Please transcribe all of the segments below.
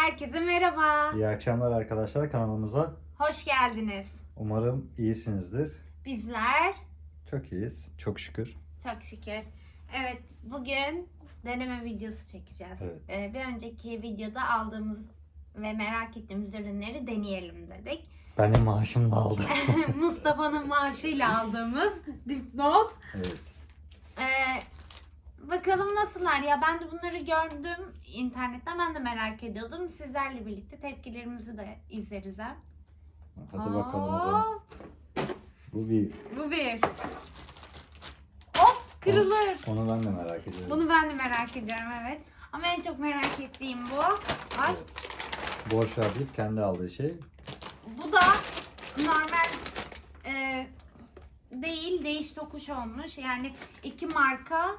Herkese merhaba. İyi akşamlar arkadaşlar kanalımıza. Hoş geldiniz. Umarım iyisinizdir. Bizler Çok iyiyiz. Çok şükür. çok şükür. Evet bugün deneme videosu çekeceğiz. Evet. Ee, bir önceki videoda aldığımız ve merak ettiğimiz ürünleri deneyelim dedik. Benim maaşımla aldım. Mustafa'nın maaşıyla aldığımız dipnot. evet. Ee, bakalım nasıllar ya ben de bunları gördüm internetten ben de merak ediyordum. Sizlerle birlikte tepkilerimizi de izleriz ha. Hadi bakalım o zaman. Hop, Bu bir. Bu bir. Hop kırılır. Onu ben de merak ediyorum. Bunu ben de merak ediyorum evet. Ama en çok merak ettiğim bu. Evet. Borç verdik kendi aldığı şey. bu da normal e, değil değiş tokuş olmuş. Yani iki marka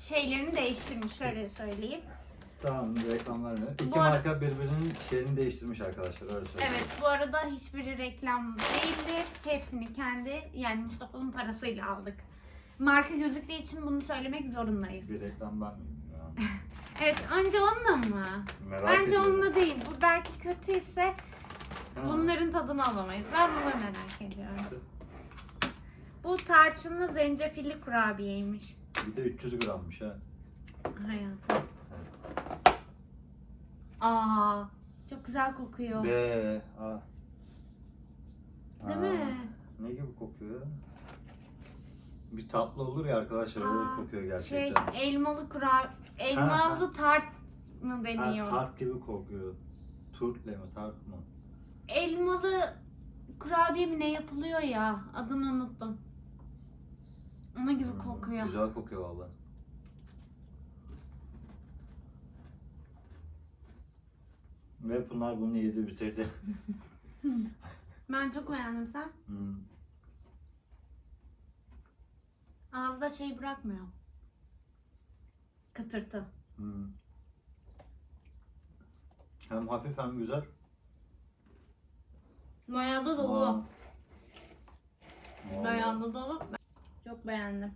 şeylerini değiştirmiş şöyle söyleyeyim. Tamam reklam vermiyor. İki Bu ara- marka birbirinin şeyini değiştirmiş arkadaşlar öyle söyleyeyim. Evet bu arada hiçbiri reklam değildi. Hepsini kendi yani Mustafa'nın parasıyla aldık. Marka gözüktüğü için bunu söylemek zorundayız. Bir reklam vermeyeyim ya. Evet önce onunla mı? Merak Bence ediyorum. onunla değil. Bu belki kötüyse Ha. bunların tadını alamayız. Ben bunu merak ediyorum. Bu tarçınlı zencefilli kurabiyeymiş. Bir de 300 grammış ha. Hayatım. Aa, çok güzel kokuyor. Be. Aa. Değil Aa, mi? Ne gibi kokuyor? Bir tatlı olur ya arkadaşlar Aa, öyle kokuyor Şey, gerçekten. elmalı kura elmalı tart mı Ha, deniyor? tart gibi kokuyor. Turtle mi tart mı? Elmalı kurabiye mi ne yapılıyor ya? Adını unuttum. Ona gibi Hmm, kokuyor. Güzel kokuyor valla. Ve Pınar bunu yedi bitirdi. Ben çok beğendim sen. Hmm. Ağızda şey bırakmıyor. Kıtırtı. Hmm. Hem hafif hem güzel. Bayağı da dolu. Aa. Bayağı da dolu. Çok beğendim.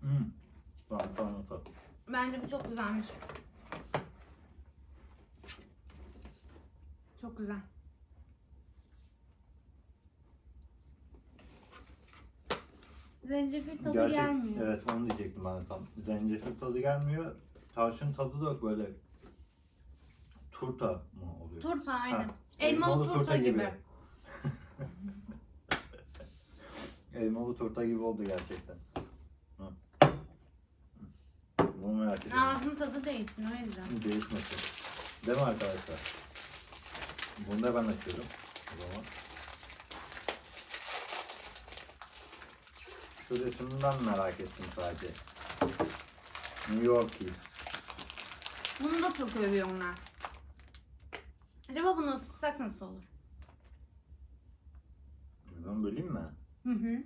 Hmm. Tamam tamam tamam. Bence bu çok güzelmiş. Çok güzel. Zencefil tadı Gerçek- gelmiyor. Evet onu diyecektim ben de tam. Zencefil tadı gelmiyor. Tarçın tadı da böyle turta mı oluyor? Turta aynen. Ha, Elmalı, turta, gibi. Elmalı turta gibi oldu gerçekten. Hı. Bunu merak ediyorum. Ağzın tadı değişsin o yüzden. Değişmesin. Değil mi arkadaşlar? Bunu da ben açıyorum. O zaman. Şu resimden merak ettim sadece. New Yorkies. Bunu da çok övüyorlar. Acaba bunu ısıtsak nasıl olur? Ben böleyim mi? Hı hı.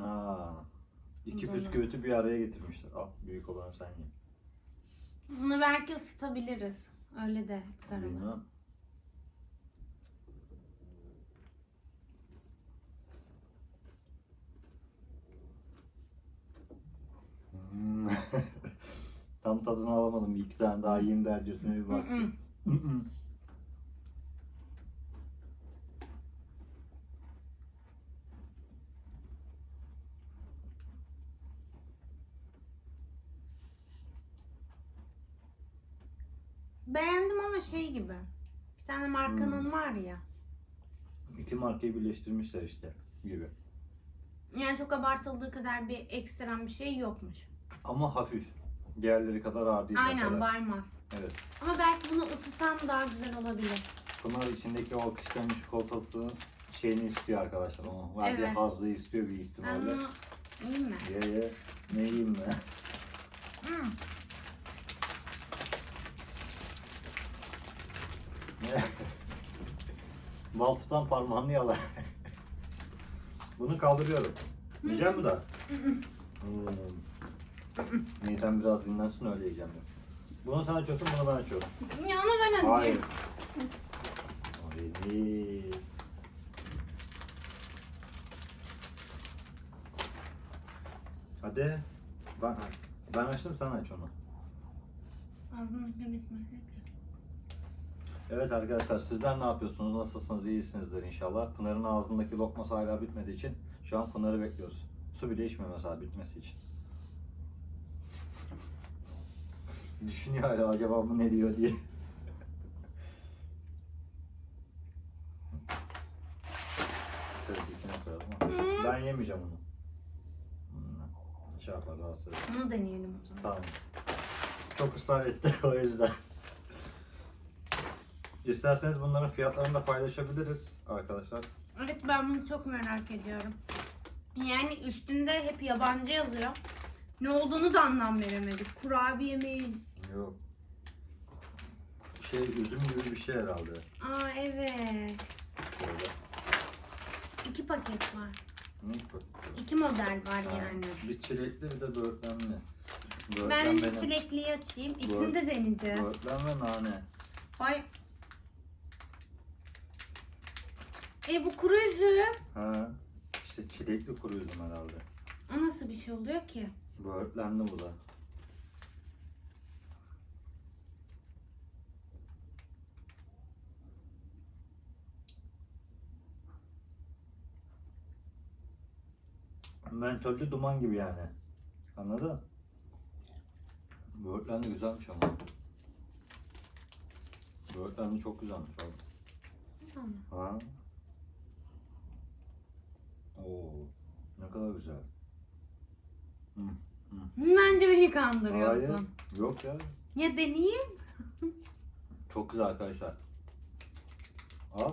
Aa, iki Doğru. bisküviti bir araya getirmişler. Al büyük olan sen ye. Bunu belki ısıtabiliriz. Öyle de güzel olur. Bilmem. Hmm. Tam tadını alamadım. Bir iki tane daha yiyeyim dercesine bir hı. Hı Beğendim ama şey gibi. Bir tane markanın Hmm. var ya. İki markayı birleştirmişler işte gibi. Yani çok abartıldığı kadar bir ekstrem bir şey yokmuş. Ama hafif. Diğerleri kadar ağır değil Aynen mesela. baymaz. Evet. Ama belki bunu ısıtsam daha güzel olabilir. Pınar içindeki o akışkan çikolatası şeyini istiyor arkadaşlar. Onu verdiği Evet. hazzı istiyor büyük Ben ihtimalle. bunu yiyeyim mi? Ye ye. Ne yiyeyim mi? Hmm. Bal tutan parmağını yala. Bunu kaldırıyorum. Yiyeceğim mi daha? Hmm. Midem biraz dinlensin öyle yiyeceğim. ben. Bunu sen açıyorsun, bunu ben açıyorum. Ya onu ben Hayır. atayım. Hayır. Hadi. Bak. Ben açtım sen aç onu. Ağzımdaki bitmedi. Evet arkadaşlar sizler ne yapıyorsunuz? Nasılsınız? İyisinizdir inşallah. Pınar'ın ağzındaki lokması hala bitmediği için şu an Pınar'ı bekliyoruz. Su bile içmiyor mesela bitmesi için. Düşünüyor hala acaba bu ne diyor diye. Şöyle dikine koyalım ama. Ben yemeyeceğim onu. Hmm, Şey yapar rahatsız eder. Bunu deneyelim o zaman. Tamam. Çok ısrar etti o yüzden. İsterseniz bunların fiyatlarını da paylaşabiliriz arkadaşlar. Evet ben bunu çok merak ediyorum. Yani üstünde hep yabancı yazıyor. Ne olduğunu da anlam veremedik. Kurabiye mi? Yok. Şey üzüm gibi bir şey herhalde. Aa evet. Şöyle. İki paket var. Ne? İki model var Ha, yani. Bir çilekli bir de böğürtlenli. Ben Böğürtlen bir benim. çilekliyi açayım. İkisini de deneyeceğiz. Böğürtlen ve nane. Ay. E bu kuru üzüm. Ha. İşte çilekli kuru üzüm herhalde. O nasıl bir şey oluyor ki? Böğürtlenli bu da. Mentollü duman gibi yani. Anladın? Böğürtlenli güzelmiş ama. Böğürtlenli çok güzelmiş abi. Tamam. Ha? Oo, ne kadar güzel. Hı. Bence beni kandırıyorsun. Hayır. Yok ya. Ya deneyeyim. Çok güzel arkadaşlar. Al.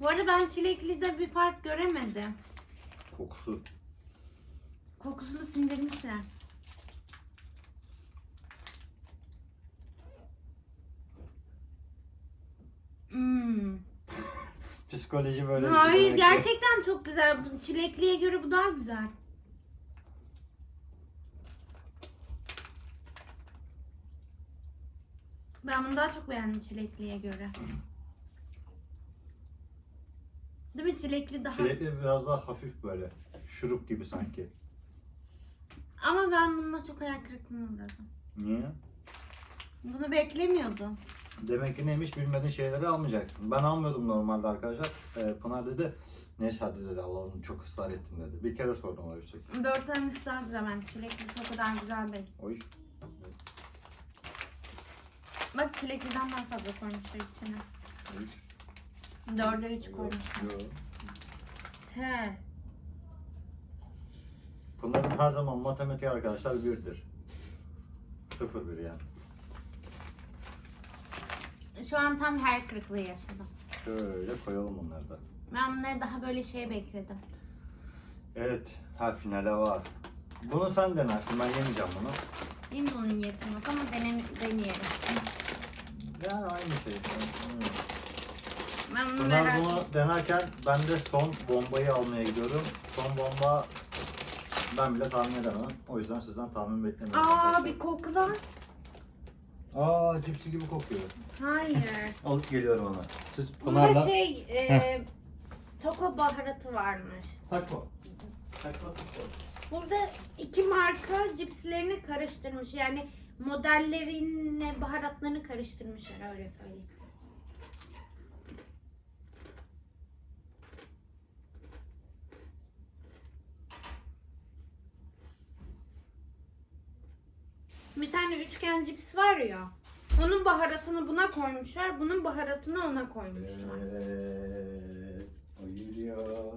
Bu arada ben çileklide bir fark göremedim. Kokusu. Kokusunu sindirmişler. Hmm. Psikoloji böyle bir şey Hayır demek ki. gerçekten çok güzel. Bu Çilekliye göre bu daha güzel. Ben bunu daha çok beğendim çilekliye göre. Değil mi? Çilekli daha... Çilekli biraz daha hafif böyle. Şurup gibi sanki. Ama ben bununla çok hayal kırıklığına uğradım. Niye? Bunu beklemiyordum. Demek ki neymiş bilmediğin şeyleri almayacaksın. Ben almıyordum normalde arkadaşlar. Ee, Pınar dedi. Neyse hadi dedi Allah'ım çok ısrar ettin dedi. Bir kere sordum o yüksek. Börtenlisi daha güzel bence. Çileklisi o kadar güzel değil. O iş. Bak çilekliden daha fazla koymuşlar içine. O iş. Dörde üç koymuşlar. yok. He. Pınar'ın her zaman matematik arkadaşlar birdir. Sıfır bir yani. Şu an tam her kırıklığı yaşadım. Şöyle koyalım onları da. Ben bunları daha böyle şey bekledim. Evet, ha finale var. Bunu sen denersin, ben yemeyeceğim bunu. Benim bunun yiyesim yok ama deneme, deneyelim. Yani aynı şey. Hmm. Ben bunu Pınar merak bunu denerken ben de son bombayı almaya gidiyorum. Son bomba ben bile tahmin edemem. O yüzden sizden tahmin beklemiyorum. Aa bir kokla. Aa cipsi gibi kokuyor. Hayır. Alıp geliyorum ona. Siz Bunda Pınar'la... şey e, toko baharatı varmış. Takma takma. Burada iki marka cipslerini karıştırmış. Yani modellerine baharatlarını karıştırmışlar öyle söyleyeyim. Bir tane üçgen cips var ya. Onun baharatını buna koymuşlar. Bunun baharatını ona koymuşlar. Evet. Geliyor.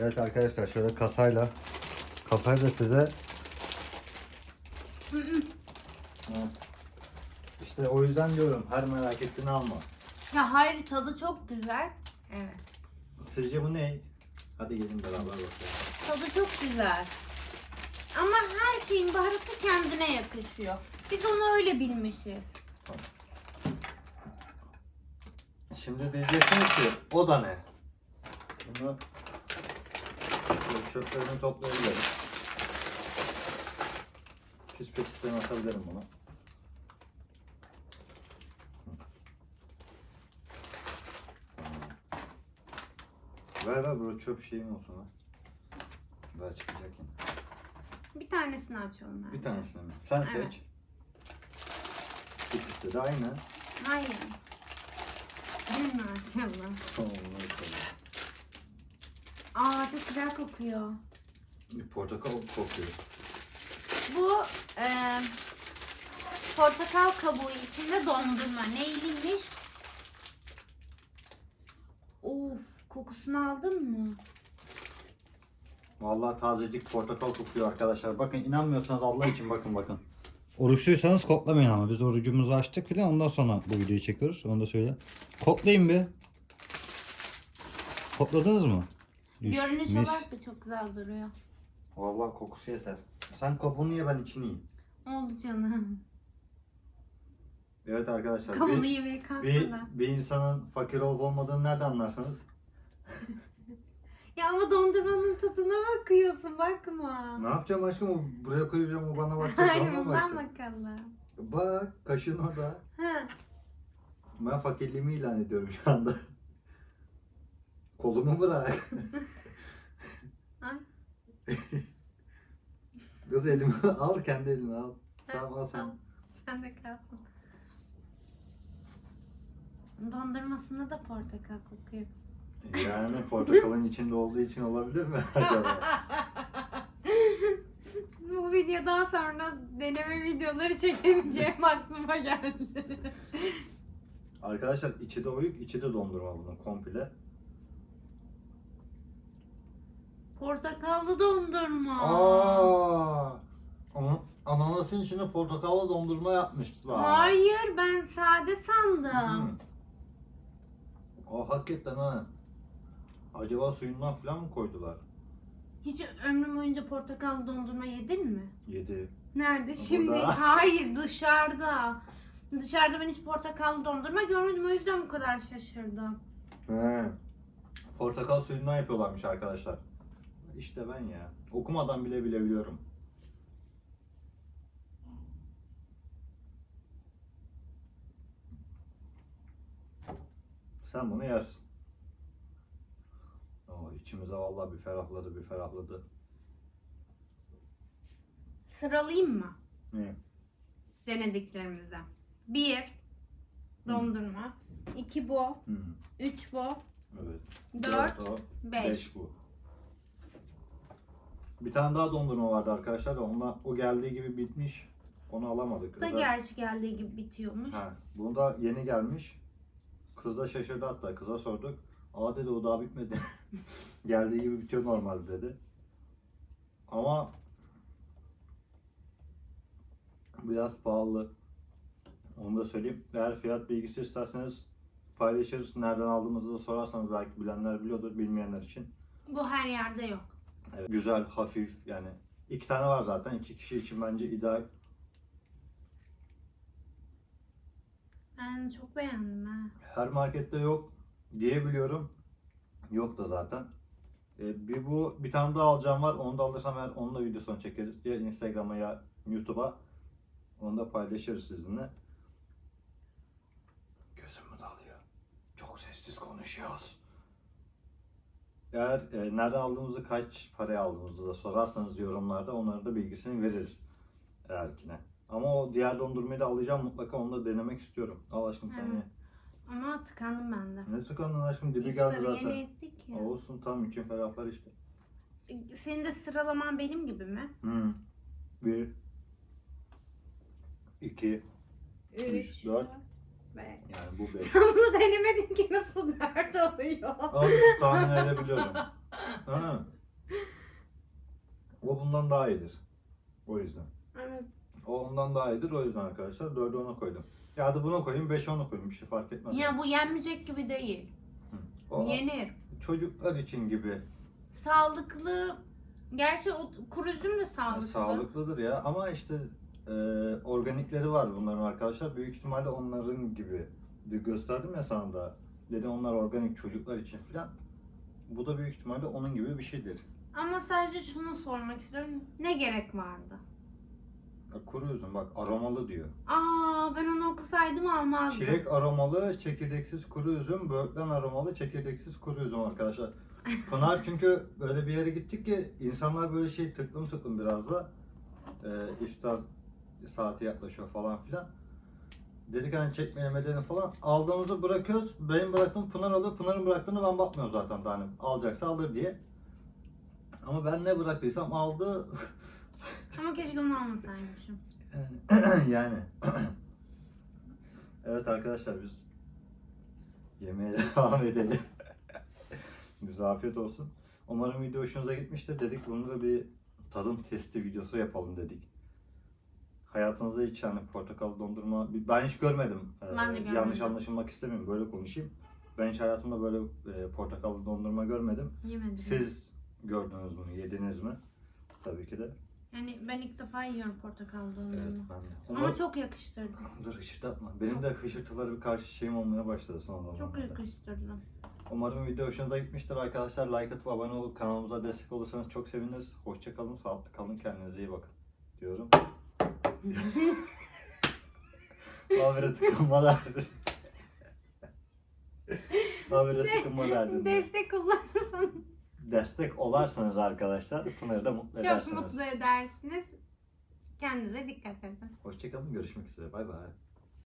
Evet arkadaşlar şöyle kasayla kasayı da size Hı hı. Ha. işte o yüzden diyorum her merak ettiğini alma. ya hayır tadı çok güzel. Evet. Sizce bu ne? Hadi gelin beraber bakalım. Tadı çok güzel. Ama her şeyin baharatı kendine yakışıyor. Biz onu öyle bilmişiz. Şimdi diyeceksiniz ki o da ne? Bunu çöplerini toplayabilirim. Pis peçeteden atabilirim bunu. Ver ver böyle çöp şeyim olsun ha. Ver çıkacak yine. Bir tanesini açalım bence. Bir tanesini mi? Sen Evet. seç. İkisi de aynı. Hayır. Birini açalım. Tamam. Aa çok güzel kokuyor. Bir portakal kokuyor. Bu e, portakal kabuğu içinde dondurma. Neyliymiş? Of kokusunu aldın mı? Vallahi tazecik portakal kokuyor arkadaşlar. Bakın inanmıyorsanız Allah için bakın bakın. Oruçluysanız koklamayın ama biz orucumuzu açtık filan ondan sonra bu videoyu çekiyoruz. Onu da söyle. Koklayın bir. Kokladınız mı? Görünüş Mis. olarak da çok güzel duruyor. Vallahi kokusu yeter. Sen kabuğunu ye ben içini yiyeyim. Oldu canım. Evet arkadaşlar. Kabuğunu Bir, yemeye kalkma bir, da. bir insanın fakir olup olmadığını nereden anlarsınız? Ya ama dondurmanın tadına bakıyorsun bakma. Ne yapacağım aşkım? O Buraya koyacağım o bana bakacak. Hayır bana mı bundan bakacak? bakalım. Bak kaşın orada. Ha. Ben fakirliğimi ilan ediyorum şu anda. Kolumu bırak. Ay. Kız elimi al kendi elini al. Tamam al sen. Sen de kalsın. Dondurmasında da portakal kokuyor. Yani portakalın içinde olduğu için olabilir mi acaba? Bu videodan sonra deneme videoları çekemeyeceğim aklıma geldi. Arkadaşlar içi de oyuk, içi de dondurma bunun komple. Portakallı dondurma. Aa! Ama ananasın içine portakallı dondurma yapmışlar. Hayır ben sade sandım. Hmm. O hakikaten ha. Acaba suyundan falan mı koydular? Hiç ömrüm boyunca portakallı dondurma yedin mi? Yedi. Nerede şimdi? Burada. Hayır dışarıda. Dışarıda ben hiç portakallı dondurma görmedim o yüzden bu kadar şaşırdım. He. Portakal suyundan yapıyorlarmış arkadaşlar. İşte ben ya. Okumadan bile bilebiliyorum. Sen bunu yersin. İçimize vallahi bir ferahladı bir ferahladı. Sıralayayım mı Ne? denediklerimize? Bir dondurma. iki bu. Hı. Üç bu. Evet. Dört. o, beş. beş bu. Bir tane daha dondurma vardı arkadaşlar. Ondan o geldiği gibi bitmiş. Onu alamadık. Bu da Kıza- gerçi geldiği gibi bitiyormuş. Ha, bunu da yeni gelmiş. Kız da şaşırdı hatta. Kıza sorduk. Aa dedi o daha bitmedi. Geldiği gibi bitiyor normalde dedi. Ama biraz pahalı. Onu da söyleyeyim. Eğer fiyat bilgisi isterseniz paylaşırız. Nereden aldığımızı da sorarsanız belki bilenler biliyordur, bilmeyenler için. Bu her yerde yok. Evet, güzel, hafif yani. iki tane var zaten. iki kişi için bence ideal. Ben çok beğendim ha. Her markette yok diyebiliyorum. Yok da zaten. Ee, bir bu bir tane daha alacağım var. Onu da alırsam eğer onu da videosunu çekeriz. Ya Instagram'a ya YouTube'a. Onu da paylaşırız sizinle. Gözüm mü dalıyor? Çok sessiz konuşuyoruz. Eğer e, nereden aldığımızı, kaç paraya aldığımızı da sorarsanız yorumlarda onlara da bilgisini veririz. Eğerkine. Ama o diğer dondurmayı da alacağım mutlaka onu da denemek istiyorum. Al aşkım sen ye. Ama tıkandım ben de. Ne tıkandın aşkım dibi geldi İftarı zaten. yeni ettik ya. Olsun tam için ferahlar işte. Senin de sıralaman benim gibi mi? Hı. Bir, iki, Üç, dört. Beş. yani bu beş. Sen bunu denemedin ki nasıl dört oluyor? Al işte tahmin edebiliyorum. Ha. O bundan daha iyidir. O yüzden. Evet. O ondan daha iyidir o yüzden arkadaşlar. Dördü ona koydum. Ya da buna koyayım, beşi ona koyayım. Bir şey fark etmez. Ya bu yenmeyecek gibi değil. O Yenir. çocuklar için gibi Sağlıklı. Gerçi o kuru üzüm de sağlıklı. sağlıklıdır ya ama işte e, organikleri var bunların arkadaşlar. Büyük ihtimalle onların gibi de gösterdim ya sana da. Dedim onlar organik çocuklar için filan. Bu da büyük ihtimalle onun gibi bir şeydir. Ama sadece şunu sormak istiyorum. Ne gerek vardı? Kuru üzüm bak aromalı diyor. Aa ben onu okusaydım almazdım. Çilek aromalı, çekirdeksiz kuru üzüm, böğürtlen aromalı, çekirdeksiz kuru üzüm arkadaşlar. Pınar çünkü böyle bir yere gittik ki insanlar böyle şey tıklım tıklım biraz da. e, iftar saati yaklaşıyor falan filan. Dedik hani çekmeyelim edelim falan. Aldığımızı bırakıyoruz. Benim bıraktığım Pınar alıyor. Pınar'ın bıraktığını ben bakmıyorum zaten. Hani alacaksa alır diye. Ama ben ne bıraktıysam aldı. Ama keşke onu almasaymışım. yani. evet arkadaşlar biz yemeğe devam edelim. Bize afiyet olsun. Umarım video hoşunuza gitmiştir. Dedik bunu da bir tadım testi videosu yapalım dedik. Hayatınızda hiç yani portakal dondurma ben hiç görmedim. Ee, Ben de görmedim. Yanlış anlaşılmak istemiyorum böyle konuşayım. Ben hiç hayatımda böyle e, portakallı dondurma görmedim. Yemedim. Siz gördünüz mü? Yediniz mi? Tabii ki de. Yani ben ilk defa yiyorum portakal Evet dondurma. ben de. Ama çok yakıştırdım. Dur hışırdatma. Benim de hışırtılara bir karşı şeyim olmaya başladı son zamanlarda. Çok yakıştırdım. Umarım video hoşunuza gitmiştir arkadaşlar. Like atıp abone olup kanalımıza destek olursanız çok seviniriz. Hoşça kalın, sağlıklı kalın, kendinize iyi bakın diyorum. Habire tıkınma derdi. Habire tıkınma derdi. Destek olursanız Destek olarsanız arkadaşlar Pınar'ı da mutlu çok edersiniz. mutlu edersiniz. Kendinize dikkat edin. Hoşça kalın, görüşmek üzere. Bay bay.